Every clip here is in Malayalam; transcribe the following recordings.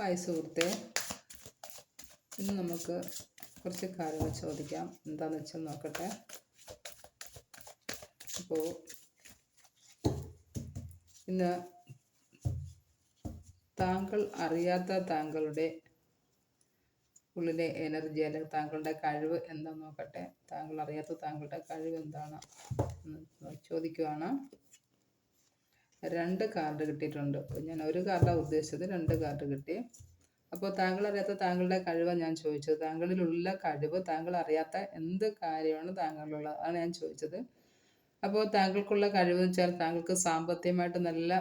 ഹായ് സുഹൃത്തെ. ഇന്ന് നമുക്ക് കുറച്ച് കാര്യങ്ങൾ ചോദിക്കാം. എന്താണെന്ന് വെച്ചാൽ നോക്കട്ടെ. അപ്പോൾ ഇന്ന് താങ്കൾ അറിയാത്ത താങ്കളുടെ ഉള്ളിലെ എനർജി അല്ലെങ്കിൽ താങ്കളുടെ കഴിവ് എന്താണെന്ന് നോക്കട്ടെ. താങ്കൾ അറിയാത്ത താങ്കളുടെ കഴിവ് എന്താണ് എന്ന് ചോദിക്കുവാണ്. രണ്ട് കാർഡ് കിട്ടിയിട്ടുണ്ട്. ഞാൻ ഒരു കാർഡാണ് ഉദ്ദേശിച്ചത് രണ്ട് കാർഡ് കിട്ടി. അപ്പോൾ താങ്കൾ അറിയാത്ത താങ്കളുടെ കഴിവ് ഞാൻ ചോദിച്ചത്. താങ്കളിലുള്ള കഴിവ് താങ്കൾ അറിയാത്ത എന്ത് കാര്യമാണ് താങ്കളിലുള്ളത്? അതാണ് ഞാൻ ചോദിച്ചത്. അപ്പോൾ താങ്കൾക്കുള്ള കഴിവ് വെച്ചാൽ താങ്കൾക്ക് സാമ്പത്തികമായിട്ട് നല്ല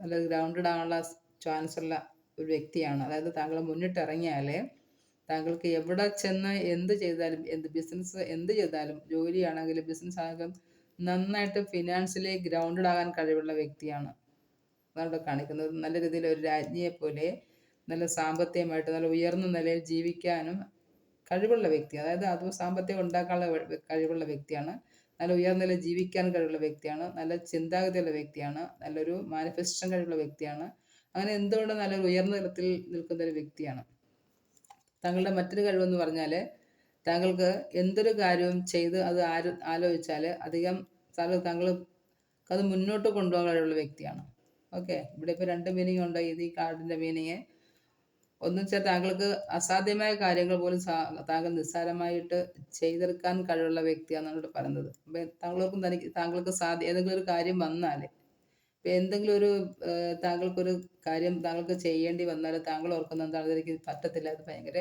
നല്ല ഗ്രൗണ്ടഡ് ആവാനുള്ള ചാൻസ് ഉള്ള ഒരു വ്യക്തിയാണ്. അതായത് താങ്കൾ മുന്നിട്ടിറങ്ങിയാലേ താങ്കൾക്ക് എവിടെ ചെന്ന് എന്ത് ചെയ്താലും എന്ത് ബിസിനസ് എന്ത് ചെയ്താലും ജോലിയാണെങ്കിലും ബിസിനസ് ആണെങ്കിലും നന്നായിട്ട് ഫിനാൻസിലെ ഗ്രൗണ്ടഡ് ആകാൻ കഴിവുള്ള വ്യക്തിയാണ് അതാണ് കാണിക്കുന്നത്. നല്ല രീതിയിൽ ഒരു രാജ്ഞിയെ പോലെ നല്ല സാമ്പത്തികമായിട്ട് നല്ല ഉയർന്ന നിലയിൽ ജീവിക്കാനും കഴിവുള്ള വ്യക്തി അതായത് അത് സാമ്പത്തികം ഉണ്ടാക്കാനുള്ള കഴിവുള്ള വ്യക്തിയാണ്. നല്ല ഉയർന്ന നിലയിൽ ജീവിക്കാൻ കഴിവുള്ള വ്യക്തിയാണ്. നല്ല ചിന്താഗതിയുള്ള വ്യക്തിയാണ്. നല്ലൊരു മാനിഫെസ്റ്റേഷൻ കഴിവുള്ള വ്യക്തിയാണ്. അങ്ങനെ എന്തുകൊണ്ട് നല്ലൊരു ഉയർന്ന നിലത്തിൽ നിൽക്കുന്ന ഒരു വ്യക്തിയാണ്? താങ്കളുടെ മറ്റൊരു കഴിവെന്ന് പറഞ്ഞാൽ താങ്കൾക്ക് എന്തൊരു കാര്യവും ചെയ്ത് അത് ആര് ആലോചിച്ചാൽ അധികം താങ്കൾ താങ്കൾ അത് മുന്നോട്ട് കൊണ്ടുപോകാൻ കഴിവുള്ള വ്യക്തിയാണ്. ഓക്കെ? ഇവിടെ ഇപ്പോൾ രണ്ട് മീനിങ് ഉണ്ട്. ഇത് ഈ കാർഡിന്റെ മീനിങ് ഒന്ന് വെച്ചാൽ താങ്കൾക്ക് അസാധ്യമായ കാര്യങ്ങൾ പോലും താങ്കൾ നിസ്സാരമായിട്ട് ചെയ്തെടുക്കാൻ കഴിവുള്ള വ്യക്തിയാണെന്നാണ് ഇവിടെ പറയുന്നത്. അപ്പം താങ്കൾക്കും തനിക്ക് താങ്കൾക്ക് സാധ്യ ഏതെങ്കിലും ഒരു കാര്യം വന്നാൽ ഇപ്പം എന്തെങ്കിലും ഒരു താങ്കൾക്കൊരു കാര്യം താങ്കൾക്ക് ചെയ്യേണ്ടി വന്നാൽ താങ്കൾ ഓർക്കുന്ന എന്താണ് എനിക്ക് പറ്റത്തില്ല. അത് ഭയങ്കര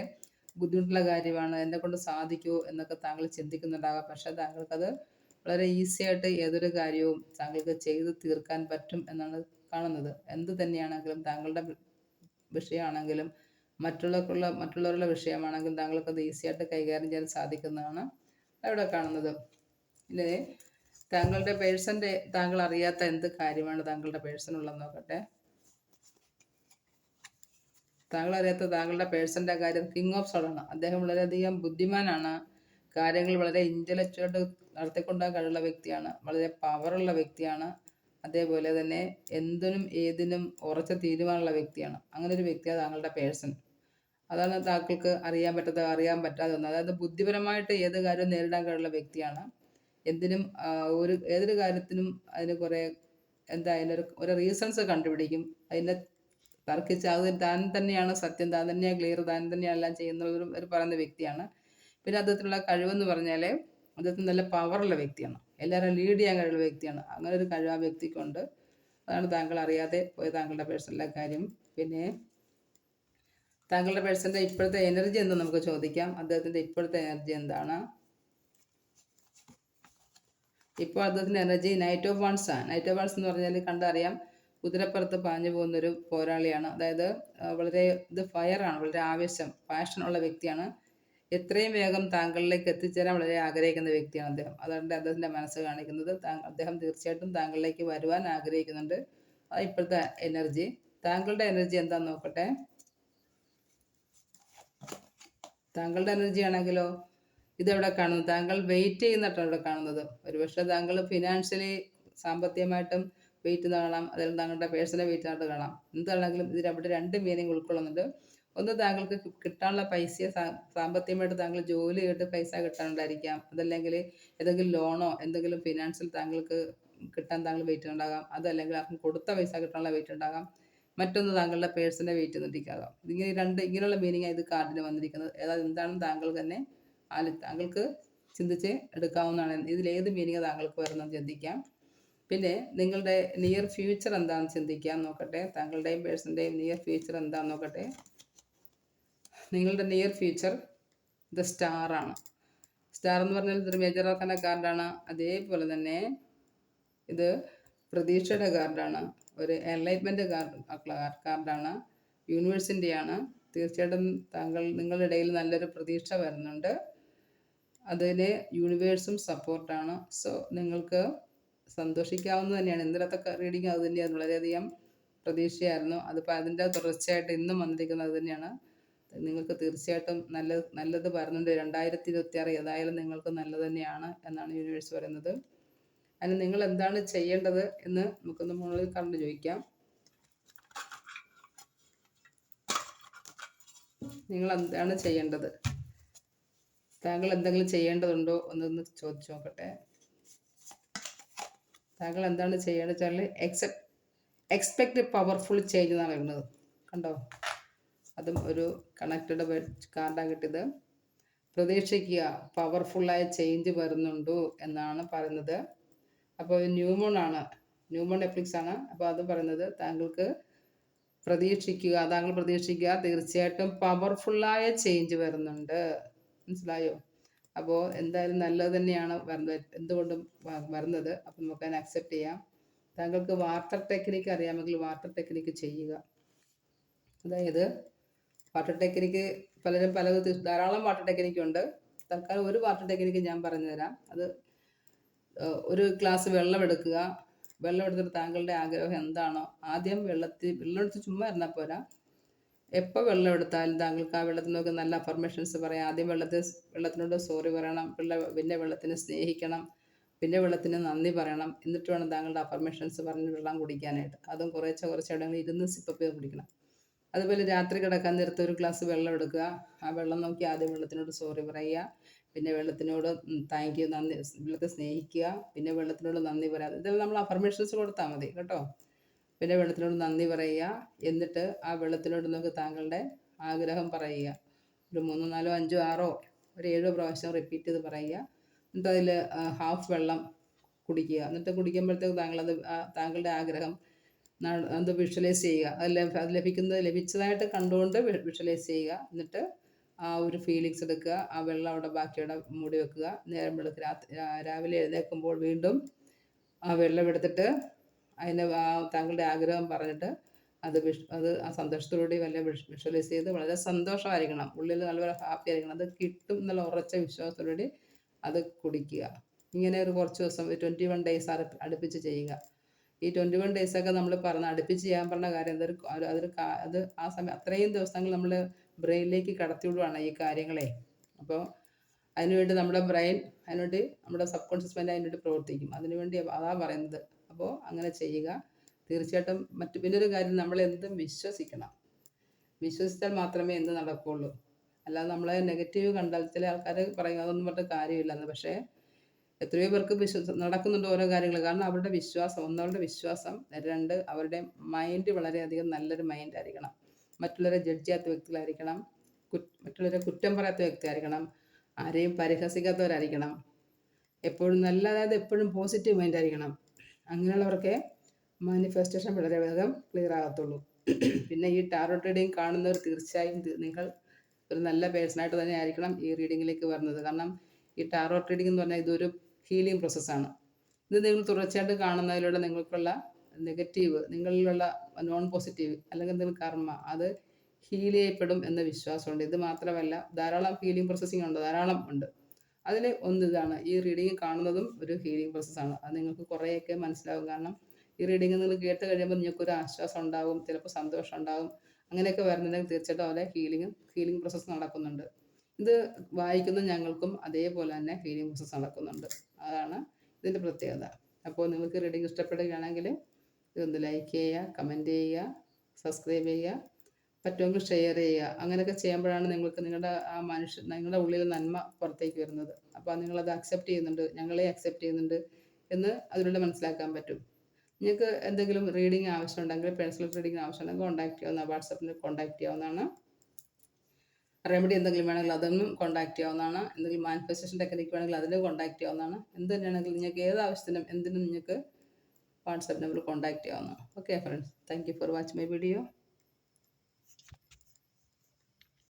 ബുദ്ധിമുട്ടുള്ള കാര്യമാണ് എന്നെ കൊണ്ട് സാധിക്കുമോ എന്നൊക്കെ താങ്കൾ ചിന്തിക്കുന്നുണ്ടാകാം. പക്ഷെ താങ്കൾക്കത് വളരെ ഈസി ആയിട്ട് ഏതൊരു കാര്യവും താങ്കൾക്ക് ചെയ്തു തീർക്കാൻ പറ്റും എന്നാണ് കാണുന്നത്. എന്ത് തന്നെയാണെങ്കിലും താങ്കളുടെ വിഷയമാണെങ്കിലും മറ്റുള്ളവർക്കുള്ള മറ്റുള്ളവരുടെ വിഷയമാണെങ്കിലും താങ്കൾക്കത് ഈസി ആയിട്ട് കൈകാര്യം ചെയ്യാൻ സാധിക്കുന്നതാണ് അവിടെ കാണുന്നത്. ഇനി താങ്കളുടെ പേഴ്സന്റെ താങ്കൾ അറിയാത്ത എന്ത് കാര്യമാണ് താങ്കളുടെ പേഴ്സൺ ഉള്ളത് നോക്കട്ടെ. താങ്കൾ അറിയാത്ത താങ്കളുടെ പേഴ്സന്റെ കാര്യം കിങ് ഓഫ് സോളാണ് അദ്ദേഹം വളരെയധികം ബുദ്ധിമാനാണ്. കാര്യങ്ങൾ വളരെ ഇന്റലക്ച്വലായിട്ട് നടത്തിക്കൊണ്ടാൻ കഴിവുള്ള വ്യക്തിയാണ്. വളരെ പവറുള്ള വ്യക്തിയാണ്. അതേപോലെ തന്നെ എന്തിനും ഏതിനും ഉറച്ച തീരുമാനമുള്ള വ്യക്തിയാണ്. അങ്ങനെ ഒരു വ്യക്തിയാണ് താങ്കളുടെ പേഴ്സൺ. അതാണ് താങ്കൾക്ക് അറിയാൻ പറ്റാത്ത അറിയാൻ പറ്റാതെ ഒന്ന്. അതായത് ബുദ്ധിപരമായിട്ട് ഏത് കാര്യവും നേരിടാൻ കഴിയുള്ള വ്യക്തിയാണ്. എന്തിനും ഒരു ഏതൊരു കാര്യത്തിനും അതിന് കുറേ എന്താ അതിനൊരു ഒരു റീസൺസ് കണ്ടുപിടിക്കും. അതിനെ തർക്കിച്ച് അത് താൻ തന്നെയാണ് സത്യം താൻ തന്നെയാണ് ക്ലിയർ താൻ തന്നെയാണ് എല്ലാം ചെയ്യുന്ന ഒരു ഒരു പറയുന്ന വ്യക്തിയാണ്. പിന്നെ അദ്ദേഹത്തിനുള്ള കഴിവെന്ന് പറഞ്ഞാൽ അദ്ദേഹത്തിന് നല്ല പവറുള്ള വ്യക്തിയാണ്. എല്ലാവരും ലീഡ് ചെയ്യാൻ കഴിവുള്ള വ്യക്തിയാണ്. അങ്ങനെ ഒരു കഴിവ് ആ വ്യക്തിക്കുണ്ട്. അതാണ് താങ്കൾ അറിയാതെ പോയ താങ്കളുടെ പേഴ്സണലെ കാര്യം. പിന്നെ താങ്കളുടെ പേഴ്സന്റെ ഇപ്പോഴത്തെ എനർജി എന്താ നമുക്ക് ചോദിക്കാം. അദ്ദേഹത്തിന്റെ ഇപ്പോഴത്തെ എനർജി എന്താണ്? ഇപ്പോൾ അദ്ദേഹത്തിന്റെ എനർജി നൈറ്റ് ഓഫ് വൺസ് ആണ് നൈറ്റ് ഓഫ് വൺസ് എന്ന് പറഞ്ഞാൽ കണ്ടറിയാം. കുതിരപ്പുറത്ത് പാഞ്ഞു പോകുന്നൊരു പോരാളിയാണ്. അതായത് വളരെ ഇത് ഫയറാണ് വളരെ ആവേശം പാഷൻ ഉള്ള വ്യക്തിയാണ്. എത്രയും വേഗം താങ്കളിലേക്ക് എത്തിച്ചേരാൻ വളരെ ആഗ്രഹിക്കുന്ന വ്യക്തിയാണ് അദ്ദേഹം. അതുകൊണ്ട് അദ്ദേഹത്തിന്റെ മനസ്സ് കാണിക്കുന്നത് അദ്ദേഹം തീർച്ചയായിട്ടും താങ്കളിലേക്ക് വരുവാൻ ആഗ്രഹിക്കുന്നുണ്ട്. ഇപ്പോഴത്തെ എനർജി. താങ്കളുടെ എനർജി എന്താന്ന് നോക്കട്ടെ? താങ്കളുടെ എനർജി ആണെങ്കിലോ? ഇതെവിടെ കാണുന്നു? താങ്കൾ വെയിറ്റ് ചെയ്യുന്നിട്ടാണ് ഇവിടെ കാണുന്നത്. ഒരുപക്ഷെ താങ്കൾ ഫിനാൻഷ്യലി സാമ്പത്തികമായിട്ടും വെയിറ്റ് കാണാം അല്ലെങ്കിൽ താങ്കളുടെ പേഴ്സണൽ വെയിറ്റ് ആയിട്ട് കാണാം. എന്താണെങ്കിലും ഇതിൽ അവിടെ രണ്ട് മീനിങ് ഉൾക്കൊള്ളുന്നുണ്ട്. ഒന്ന് താങ്കൾക്ക് കിട്ടാനുള്ള പൈസ സാമ്പത്തികമായിട്ട് താങ്കൾ ജോലി ചെയ്തിട്ട് പൈസ കിട്ടാനുണ്ടായിരിക്കാം അതല്ലെങ്കിൽ ഏതെങ്കിലും ലോണോ എന്തെങ്കിലും ഫിനാൻഷ്യൽ താങ്കൾക്ക് കിട്ടാൻ താങ്കൾ വെയിറ്റ് ഉണ്ടാകാം. അതല്ലെങ്കിൽ ആർക്കും കൊടുത്ത പൈസ കിട്ടാനുള്ള വെയിറ്റ് ഉണ്ടാകാം. മറ്റൊന്ന് താങ്കളുടെ പേഴ്സണൽ വെയിറ്റ് എന്നിരിക്കാകാം ഇതിങ്ങനെ രണ്ട് ഇങ്ങനെയുള്ള മീനിങ് ഇത് കാർഡിന് വന്നിരിക്കുന്നത്. ഏതായാലും എന്താണെന്ന് താങ്കൾ തന്നെ ആൽ താങ്കൾക്ക് ചിന്തിച്ച് എടുക്കാവുന്നതാണ്. ഇതിൽ ഏത് മീനിങ് താങ്കൾക്ക് വരുന്നത് ചിന്തിക്കാം. പിന്നെ നിങ്ങളുടെ നിയർ ഫ്യൂച്ചർ എന്താണെന്ന് ചിന്തിക്കാൻ നോക്കട്ടെ. താങ്കളുടെയും പേഴ്സന്റെയും നിയർ ഫ്യൂച്ചർ എന്താണെന്ന് നോക്കട്ടെ. നിങ്ങളുടെ നിയർ ഫ്യൂച്ചർ ദ സ്റ്റാർ ആണ്. സ്റ്റാർ എന്ന് പറഞ്ഞാൽ ഇതൊരു മേജർ ആക്കുന്ന കാർഡാണ് അതേപോലെ തന്നെ ഇത് പ്രതീക്ഷയുടെ കാർഡാണ് ഒരു എൻലൈറ്റ്മെന്റ് കാർഡ് കാർഡാണ് യൂണിവേഴ്സിന്റെയാണ് തീർച്ചയായിട്ടും താങ്കൾ നിങ്ങളുടെ ഇടയിൽ നല്ലൊരു പ്രതീക്ഷ വരുന്നുണ്ട്. അതിന് യൂണിവേഴ്സും സപ്പോർട്ടാണ് സോ നിങ്ങൾക്ക് സന്തോഷിക്കാവുന്നത് തന്നെയാണ്. ഇന്നലത്തെ റീഡിങ് അത് തന്നെയാണ് വളരെയധികം പ്രതീക്ഷയായിരുന്നു. അതിപ്പോൾ അതിന്റെ തുടർച്ചയായിട്ട് ഇന്നും വന്നിരിക്കുന്നത് അത് തന്നെയാണ്. നിങ്ങൾക്ക് തീർച്ചയായിട്ടും നല്ല നല്ലത് വരുന്നുണ്ട് രണ്ടായിരത്തി ഇരുപത്തി ആറ് ഏതായാലും നിങ്ങൾക്ക് നല്ലത് തന്നെയാണ് എന്നാണ് യൂണിവേഴ്സ് പറയുന്നത്. അതിന് നിങ്ങൾ എന്താണ് ചെയ്യേണ്ടത് എന്ന് നമുക്കൊന്ന് മുകളിൽ കണ്ടു ചോദിക്കാം. നിങ്ങൾ എന്താണ് ചെയ്യേണ്ടത്? താങ്കൾ എന്തെങ്കിലും ചെയ്യേണ്ടതുണ്ടോ എന്നൊന്ന് ചോദിച്ചു നോക്കട്ടെ. താങ്കൾ എന്താണ് ചെയ്യേണ്ടത് വെച്ചാൽ എക്സെപ്റ്റ് എക്സ്പെക്ട് പവർഫുൾ ചേഞ്ച് എന്നാണ് വരുന്നത് കണ്ടോ? അതും ഒരു കണക്റ്റഡ് കാർഡാണ് കിട്ടിയത്. പ്രതീക്ഷിക്കുക പവർഫുള്ളായ ചേഞ്ച് വരുന്നുണ്ടോ എന്നാണ് പറയുന്നത്. അപ്പോൾ ന്യൂമോൺ ആണ്. ന്യൂമോൺ എഫ്ലിക്സ് ആണ്. അപ്പോൾ അത് പറയുന്നത് താങ്കൾക്ക് പ്രതീക്ഷിക്കുക താങ്കൾ പ്രതീക്ഷിക്കുക തീർച്ചയായിട്ടും പവർഫുള്ളായ ചേഞ്ച് വരുന്നുണ്ട്. മനസ്സിലായോ? അപ്പോൾ എന്തായാലും നല്ലത് തന്നെയാണ് എന്തുകൊണ്ടും വരുന്നത്. അപ്പം നമുക്ക് അതിനെ അക്സെപ്റ്റ് ചെയ്യാം. താങ്കൾക്ക് വാട്ടർ ടെക്നിക്ക് അറിയാമെങ്കിൽ വാട്ടർ ടെക്നിക്ക് ചെയ്യുക. അതായത് വാട്ടർ ടെക്നിക്ക് പലരും പല ധാരാളം വാട്ടർ ടെക്നിക്ക് ഉണ്ട്. തൽക്കാലം ഒരു വാട്ടർ ടെക്നിക്ക് ഞാൻ പറഞ്ഞു തരാം. അത് ഒരു ഗ്ലാസ് വെള്ളം എടുക്കുക. വെള്ളം എടുത്തിട്ട് താങ്കളുടെ ആഗ്രഹം എന്താണോ ആദ്യം വെള്ളത്തിൽ വെള്ളം എടുത്ത് ചുമ്മാ ഇരുന്നാൽ പോരാ. എപ്പോൾ വെള്ളം എടുത്താലും താങ്കൾക്ക് ആ വെള്ളത്തിനൊക്കെ നല്ല അഫർമേഷൻസ് പറയാം. ആദ്യം വെള്ളത്തിൽ വെള്ളത്തിനോട് സോറി പറയണം. പിന്നെ വെള്ളത്തിനെ സ്നേഹിക്കണം. പിന്നെ വെള്ളത്തിന് നന്ദി പറയണം. എന്നിട്ട് വേണം താങ്കളുടെ അഫർമേഷൻസ് പറഞ്ഞ് വെള്ളം കുടിക്കാനായിട്ട്. അതും കുറേശ്ശെ കുറച്ച് ഇടങ്ങൾ ഇരുന്ന് സിപ്പപ്പ് കുടിക്കണം. അതുപോലെ രാത്രി കിടക്കാൻ നേരത്തെ ഒരു ഗ്ലാസ് വെള്ളം എടുക്കുക. ആ വെള്ളം നോക്കി ആദ്യം വെള്ളത്തിനോട് സോറി പറയുക. പിന്നെ വെള്ളത്തിനോട് താങ്ക് യു നന്ദി വെള്ളത്തെ സ്നേഹിക്കുക. പിന്നെ വെള്ളത്തിനോട് നന്ദി പറയാം. ഇതെല്ലാം നമ്മൾ അഫർമേഷൻസ് കൊടുത്താൽ മതി. കേട്ടോ? പിന്നെ വെള്ളത്തിനോട് നന്ദി പറയുക. എന്നിട്ട് ആ വെള്ളത്തിനോട് നമുക്ക് താങ്കളുടെ ആഗ്രഹം പറയുക. ഒരു മൂന്നോ നാലോ അഞ്ചോ ആറോ ഒരു ഏഴോ പ്രാവശ്യം റിപ്പീറ്റ് ചെയ്ത് പറയുക. എന്നിട്ട് അതിൽ ഹാഫ് വെള്ളം കുടിക്കുക. എന്നിട്ട് കുടിക്കുമ്പോഴത്തേക്ക് താങ്കളത് താങ്കളുടെ ആഗ്രഹം അത് വിഷ്വലൈസ് ചെയ്യുക. അത് അത് ലഭിക്കുന്നത് ലഭിച്ചതായിട്ട് കണ്ടുകൊണ്ട് വിഷ്വലൈസ് ചെയ്യുക. എന്നിട്ട് ആ ഒരു ഫീലിങ്സ് എടുക്കുക. ആ വെള്ളം അവിടെ ബാക്കിയുടെ മൂടി വെക്കുക. നേരം വെളുത്ത് രാവിലെ എഴുന്നേൽക്കുമ്പോൾ വീണ്ടും ആ വെള്ളം എടുത്തിട്ട് അതിന് ആ താങ്കളുടെ ആഗ്രഹം പറഞ്ഞിട്ട് അത് വിഷ് അത് ആ സന്തോഷത്തോടുകൂടി വല്ല വിഷ്വലൈസ് ചെയ്ത് വളരെ സന്തോഷമായിരിക്കണം. ഉള്ളിൽ നല്ലപോലെ ഹാപ്പി ആയിരിക്കണം. അത് കിട്ടും എന്നുള്ള ഉറച്ച വിശ്വാസത്തോടുകൂടി അത് കുടിക്കുക. ഇങ്ങനെ ഒരു കുറച്ച് ദിവസം ട്വന്റി വൺ ഡേയ്സ് അടുപ്പിച്ച് ചെയ്യുക. ഈ ട്വന്റി വൺ ഡേയ്സൊക്കെ നമ്മൾ പറഞ്ഞ അടുപ്പിച്ച് ചെയ്യാൻ പറഞ്ഞ കാര്യം അതൊരു അതൊരു അത് ആ സമയം അത്രയും ദിവസങ്ങൾ നമ്മൾ ബ്രെയിനിലേക്ക് കടത്തി കടത്തിവിടുവാണ് ഈ കാര്യങ്ങളെ. അപ്പോൾ അതിനുവേണ്ടി നമ്മുടെ ബ്രെയിൻ അതിനുവേണ്ടി നമ്മുടെ സബ് കോൺഷ്യസ് മൈൻഡ് അതിനുവേണ്ടി പ്രവർത്തിക്കും. അതിനുവേണ്ടി അതാ പറയുന്നത്. അപ്പോൾ അങ്ങനെ ചെയ്യുക. തീർച്ചയായിട്ടും മറ്റു പിന്നൊരു കാര്യം നമ്മൾ എന്തും വിശ്വസിക്കണം. വിശ്വസിച്ചാൽ മാത്രമേ എന്ത് നടക്കുകയുള്ളൂ അല്ലാതെ നമ്മളെ നെഗറ്റീവ് കണ്ടാൽ ചില ആൾക്കാർ പറയും അതൊന്നും പറഞ്ഞ കാര്യമില്ലെന്ന് പക്ഷേ എത്രയോ പേർക്ക് വിശ്വസം നടക്കുന്നുണ്ട് ഓരോ കാര്യങ്ങൾ. കാരണം അവരുടെ വിശ്വാസം ഒന്നവരുടെ വിശ്വാസം രണ്ട് അവരുടെ മൈൻഡ് വളരെയധികം നല്ലൊരു മൈൻഡ് ആയിരിക്കണം. മറ്റുള്ളവരെ ജഡ്ജ് ചെയ്യാത്ത വ്യക്തികളായിരിക്കണം. മറ്റുള്ളവരെ കുറ്റം പറയാത്ത വ്യക്തിയായിരിക്കണം. ആരെയും പരിഹസിക്കാത്തവരായിരിക്കണം. എപ്പോഴും നല്ല അതായത് എപ്പോഴും പോസിറ്റീവ് മൈൻഡ് ആയിരിക്കണം. അങ്ങനെയുള്ളവർക്ക് മാനിഫെസ്റ്റേഷൻ വളരെ വേഗം ക്ലിയർ ആകത്തുള്ളൂ. പിന്നെ ഈ ടാറോ റീഡിങ് കാണുന്നവർ തീർച്ചയായും നിങ്ങൾ ഒരു നല്ല പേഴ്സണായിട്ട് തന്നെ ആയിരിക്കണം ഈ റീഡിങ്ങിലേക്ക് വരുന്നത്. കാരണം ഈ ടാറോ റീഡിംഗ് എന്ന് പറഞ്ഞാൽ ഇതൊരു ഹീലിംഗ് പ്രോസസ്സാണ് ഇത് നിങ്ങൾ തുടർച്ചയായിട്ട് കാണുന്നതിലൂടെ നിങ്ങൾക്കുള്ള നെഗറ്റീവ് നിങ്ങളിലുള്ള നോൺ പോസിറ്റീവ് അല്ലെങ്കിൽ എന്തെങ്കിലും കർമ്മ അത് ഹീൽ ചെയ്യപ്പെടും എന്ന വിശ്വാസമുണ്ട്. ഇത് മാത്രമല്ല ധാരാളം ഹീലിംഗ് പ്രോസസ്സിംഗ് ഉണ്ട് ധാരാളം ഉണ്ട്. അതിൽ ഒന്ന് ഇതാണ്. ഈ റീഡിങ് കാണുന്നതും ഒരു ഹീലിംഗ് പ്രോസസ്സാണ് അത് നിങ്ങൾക്ക് കുറേയൊക്കെ മനസ്സിലാവും. കാരണം ഈ റീഡിങ് നിങ്ങൾ കേട്ട് കഴിയുമ്പോൾ നിങ്ങൾക്കൊരു ആശ്വാസം ഉണ്ടാകും ചിലപ്പോൾ സന്തോഷം ഉണ്ടാകും അങ്ങനെയൊക്കെ വരുന്നുണ്ടെങ്കിൽ തീർച്ചയായിട്ടും അവിടെ ഹീലിംഗ് ഹീലിംഗ് പ്രോസസ്സ് നടക്കുന്നുണ്ട്. ഇത് വായിക്കുന്ന ഞങ്ങൾക്കും അതേപോലെ തന്നെ ഹീലിംഗ് പ്രോസസ്സ് നടക്കുന്നുണ്ട്. അതാണ് ഇതിന്റെ പ്രത്യേകത. അപ്പോൾ നിങ്ങൾക്ക് റീഡിങ് ഇഷ്ടപ്പെടുകയാണെങ്കിൽ ഇതൊന്ന് ലൈക്ക് ചെയ്യുക കമന്റ് ചെയ്യുക സബ്സ്ക്രൈബ് ചെയ്യുക. പറ്റുമെങ്കിൽ ഷെയർ ചെയ്യുക. അങ്ങനെയൊക്കെ ചെയ്യുമ്പോഴാണ് നിങ്ങൾക്ക് നിങ്ങളുടെ ആ മനുഷ്യ നിങ്ങളുടെ ഉള്ളിൽ നന്മ പുറത്തേക്ക് വരുന്നത്. അപ്പോൾ നിങ്ങളത് അക്സെപ്റ്റ് ചെയ്യുന്നുണ്ട്. ഞങ്ങളെ അക്സെപ്റ്റ് ചെയ്യുന്നുണ്ട് എന്ന് അതിലൂടെ മനസ്സിലാക്കാൻ പറ്റും. നിങ്ങൾക്ക് എന്തെങ്കിലും റീഡിങ് ആവശ്യമുണ്ടെങ്കിൽ പേഴ്സണൽ റീഡിങ് ആവശ്യമുണ്ടെങ്കിൽ കോൺടാക്ട് ചെയ്യാവുന്ന വാട്സപ്പിൽ കോൺടാക്ട് ചെയ്യാവുന്നതാണ്. റെമഡി എന്തെങ്കിലും വേണമെങ്കിൽ അതൊന്നും കോൺടാക്ട് ചെയ്യാവുന്നതാണ്. എന്തെങ്കിലും മാനിഫെസ്റ്റേഷൻ ടെക്നിക്ക് വേണമെങ്കിൽ അതിലും കോൺടാക്ട് ചെയ്യാവുന്നതാണ്. എന്ത് തന്നെയാണെങ്കിലും നിങ്ങൾക്ക് ഏത് ആവശ്യത്തിനും എന്തിനും നിങ്ങൾക്ക് വാട്സപ്പ് നമ്പറിൽ കോൺടാക്ട് ചെയ്യാവുന്നതാണ്. Okay friends thank you for watch my video